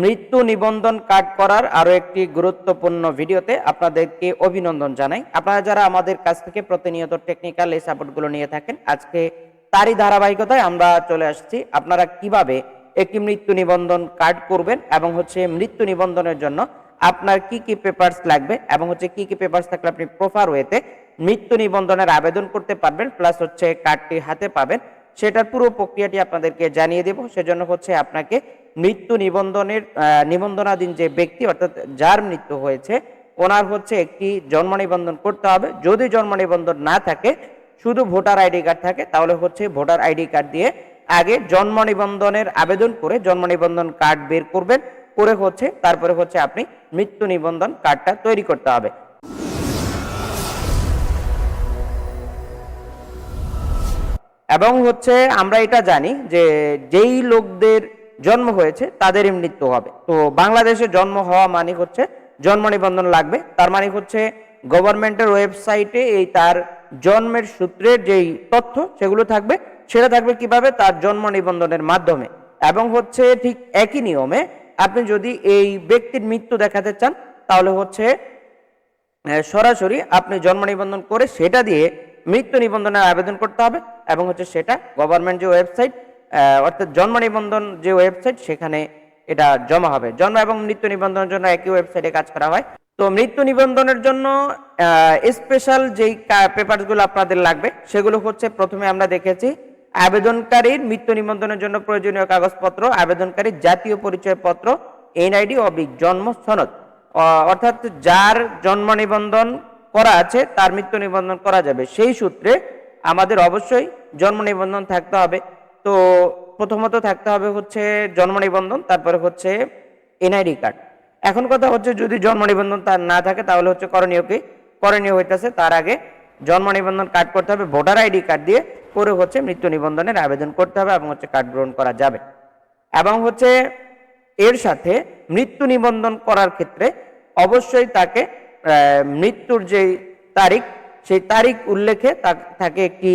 মৃত্যু নিবন্ধন কার্ড করার আরও একটি গুরুত্বপূর্ণ ভিডিওতে আপনাদেরকে অভিনন্দন জানাই। আপনারা যারা আমাদের কাছ থেকে প্রতিনিয়ত টেকনিক্যাল এই সাপোর্টগুলো নিয়ে থাকেন, আজকে তারই ধারাবাহিকতায় আমরা চলে আসছি। আপনারা কীভাবে একটি মৃত্যু নিবন্ধন কার্ড করবেন এবং হচ্ছে মৃত্যু নিবন্ধনের জন্য আপনার কি কি পেপারস লাগবে এবং হচ্ছে কি কি পেপারস থাকলে আপনি প্রপার ওয়েতে মৃত্যু নিবন্ধনের আবেদন করতে পারবেন প্লাস হচ্ছে কার্ডটি হাতে পাবেন। সেটার পুরো প্রক্রিয়াটি আপনাদেরকে জানিয়ে দেব। সেজন্য হচ্ছে আপনাকে মৃত্যু নিবন্ধনের নিবন্ধনাধীন যে ব্যক্তি, অর্থাৎ যার মৃত্যু হয়েছে, ওনার হচ্ছে একটি জন্ম নিবন্ধন করতে হবে। যদি জন্ম নিবন্ধন না থাকে, শুধু ভোটার আইডি কার্ড থাকে, তাহলে হচ্ছে ভোটার আইডি কার্ড দিয়ে আগে জন্ম নিবন্ধনের আবেদন করে জন্ম নিবন্ধন কার্ড বের করবেন, করে হচ্ছে, তারপরে হচ্ছে আপনি মৃত্যু নিবন্ধন কার্ডটা তৈরি করতে হবে। এবং হচ্ছে আমরা এটা জানি যে যেই লোকদের জন্ম হয়েছে, তাদেরই মৃত্যু হবে। তো বাংলাদেশে জন্ম হওয়া মানে হচ্ছে, জন্ম নিবন্ধন লাগবে। তার মানে হচ্ছে গভর্নমেন্টের ওয়েবসাইটে এই তার জন্মের সূত্রের যেই তথ্য সেগুলো থাকবে, সেটা থাকবে কীভাবে? তার জন্ম নিবন্ধনের মাধ্যমে। এবং হচ্ছে ঠিক একই নিয়মে আপনি যদি এই ব্যক্তির মৃত্যু দেখাতে চান, তাহলে হচ্ছে সরাসরি আপনি জন্ম নিবন্ধন করে সেটা দিয়ে মৃত্যু নিবন্ধনের আবেদন করতে হবে। এবং হচ্ছে সেটা গভর্নমেন্ট যে ওয়েবসাইট অর্থাৎ জন্ম নিবন্ধন যে ওয়েবসাইট সেখানে এটা জমা হবে। জন্ম এবং মৃত্যু নিবন্ধনের জন্য একই ওয়েবসাইটে কাজ করা হয়। তো মৃত্যু নিবন্ধনের জন্য স্পেশাল যেই পেপারসগুলো আপনাদের লাগবে, সেগুলো হচ্ছে প্রথমে আমরা দেখেছি, আবেদনকারীর মৃত্যু নিবন্ধনের জন্য প্রয়োজনীয় কাগজপত্র, আবেদনকারীর জাতীয় পরিচয়পত্র এনআইডি অবিক জন্ম সনদ। অর্থাৎ যার জন্ম নিবন্ধন করা আছে, তার মৃত্যু নিবন্ধন করা যাবে। সেই সূত্রে আমাদের অবশ্যই জন্ম নিবন্ধন থাকতে হবে। তো প্রথমত থাকতে হবে হচ্ছে জন্ম নিবন্ধন, তারপরে হচ্ছে এনআইডি কার্ড। এখন কথা হচ্ছে যদি জন্ম নিবন্ধন তার না থাকে, তাহলে হচ্ছে করণীয় কি? করণীয় হইতেছে তার আগে জন্ম নিবন্ধন কার্ড করতে হবে, ভোটার আইডি কার্ড দিয়ে করে হচ্ছে মৃত্যু নিবন্ধনের আবেদন করতে হবে এবং হচ্ছে কার্ড গ্রহণ করা যাবে। এবং হচ্ছে এর সাথে মৃত্যু নিবন্ধন করার ক্ষেত্রে অবশ্যই তাকে মৃত্যুর যে তারিখ, সেই তারিখ উল্লেখে তাকে একটি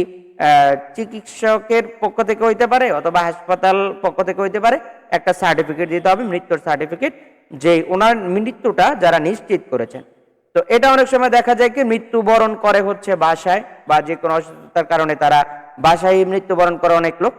চিকিৎসকের পক্ষ থেকে হইতে পারে অথবা হাসপাতাল পক্ষ থেকে হইতে পারে একটা সার্টিফিকেট দিতে হবে, মৃত্যুর সার্টিফিকেট যে ওনার মৃত্যুটা যারা নিশ্চিত করেছেন। তো এটা অনেক সময় দেখা যায় কি মৃত্যুবরণ করে হচ্ছে বাসায় বা যে কোনো অসুস্থতার কারণে তারা বাসায় মৃত্যুবরণ করে অনেক লোক।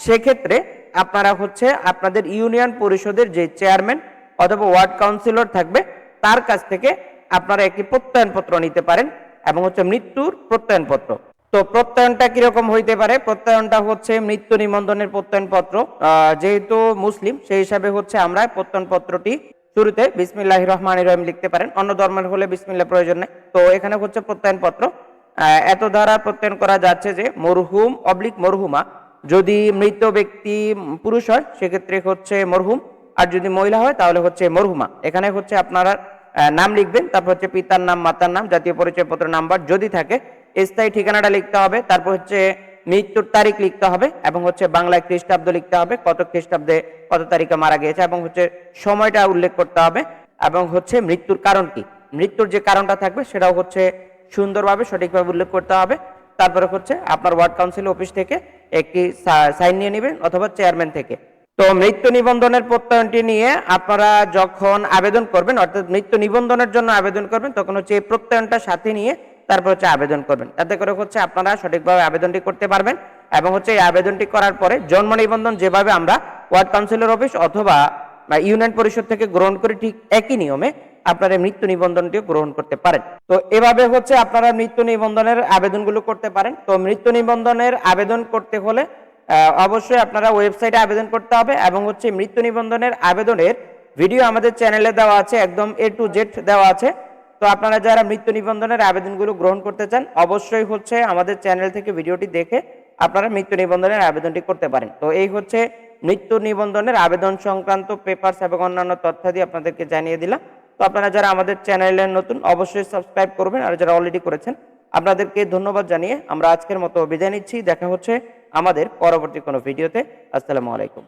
সেক্ষেত্রে আপনারা হচ্ছে আপনাদের ইউনিয়ন পরিষদের যে চেয়ারম্যান অথবা ওয়ার্ড কাউন্সিলর থাকবে, তার কাছ থেকে আপনারা একটি প্রত্যয়নপত্র নিতে পারেন এবং হচ্ছে মৃত্যুর প্রত্যয়নপত্র। তো প্রত্যয়নটা কীরকম হইতে পারে? প্রত্যয়নটা হচ্ছে মৃত্যু নিবন্ধনের প্রত্যয়নপত্র। আহ, যেহেতু মুসলিম সেই হিসাবে হচ্ছে আমরা প্রত্যয়নপত্রটি শুরুতে বিসমিল্লাহ রহমান রহিম লিখতে পারেন। অন্য ধর্মের হলে বিসমিল্লাহ প্রয়োজন নেই। তো এখানে হচ্ছে প্রত্যয়নপত্র। আহ, এত দ্বারা প্রত্যয়ন করা যাচ্ছে যে মরহুম অবলিক মরহুমা যদি মৃত ব্যক্তি পুরুষ হয় সেক্ষেত্রে হচ্ছে মরহুম। আর যদি মহিলা হয় তাহলে হচ্ছে মরহুমা। এখানে হচ্ছে আপনারা নাম লিখবেন তারপর হচ্ছে পিতার নাম মাতার নাম জাতীয় পরিচয়পত্র নাম্বার যদি থাকে স্থায়ী ঠিকানাটা লিখতে হবে, তারপর হচ্ছে মৃত্যুর তারিখ লিখতে হবে এবং হচ্ছে বাংলায় খ্রিস্টাব্দ লিখতে হবে, কত খ্রিস্টাব্দে কত তারিখে মারা গিয়েছে এবং হচ্ছে সময়টা উল্লেখ করতে হবে এবং হচ্ছে মৃত্যুর কারণ কি। মৃত্যুর যে কারণটা থাকবে সেটাও হচ্ছে সুন্দরভাবে সঠিকভাবে উল্লেখ করতে হবে। তারপরে হচ্ছে আপনার ওয়ার্ড কাউন্সিল অফিস থেকে একটি সাইন নিয়ে নেবেন অথবা চেয়ারম্যান থেকে। তো মৃত্যু নিবন্ধনের প্রত্যয়নটি নিয়ে আপনারা যখন আবেদন করবেন, অর্থাৎ মৃত্যু নিবন্ধনের জন্য আবেদন করবেন, তখন হচ্ছে এই প্রত্যয়নটা সাথে নিয়ে তারপর হচ্ছে আবেদন করবেন। তাতে করে হচ্ছে আপনারা সঠিকভাবে আবেদনটি করতে পারবেন এবং হচ্ছে এই আবেদনটি করার পরে জন্ম নিবন্ধন যেভাবে আমরা ওয়ার্ড কাউন্সিলর অফিস অথবা ইউনিয়ন পরিষদ থেকে গ্রহণ করে ঠিক একই নিয়মে আপনারা মৃত্যু নিবন্ধনটিও গ্রহণ করতে পারেন। তো এভাবে হচ্ছে আপনারা মৃত্যু নিবন্ধনের আবেদনগুলো করতে পারেন। তো মৃত্যু নিবন্ধনের আবেদন করতে হলে অবশ্যই আপনারা ওয়েবসাইটে আবেদন করতে হবে এবং হচ্ছে মৃত্যু নিবন্ধনের আবেদনের ভিডিও আমাদের চ্যানেলে দেওয়া আছে, একদম এ টু জেড দেওয়া আছে। তো আপনারা যারা মৃত্যু নিবন্ধনের আবেদনগুলো গ্রহণ করতে চান, অবশ্যই হচ্ছে আমাদের চ্যানেল থেকে ভিডিওটি দেখে আপনারা মৃত্যু নিবন্ধনের আবেদনটি করতে পারেন। তো এই হচ্ছে মৃত্যু নিবন্ধনের আবেদন সংক্রান্ত পেপারস এবং অন্যান্য তথ্যাদি আপনাদেরকে জানিয়ে দিলাম। তো আপনারা যারা আমাদের চ্যানেলের নতুন, অবশ্যই সাবস্ক্রাইব করবেন আর যারা অলরেডি করেছেন, আপনাদেরকে ধন্যবাদ জানিয়ে আমরা আজকের মতো বিদায় নিচ্ছি। দেখা হচ্ছে আমাদের পরবর্তী কোনো ভিডিওতে। আসসালামু আলাইকুম।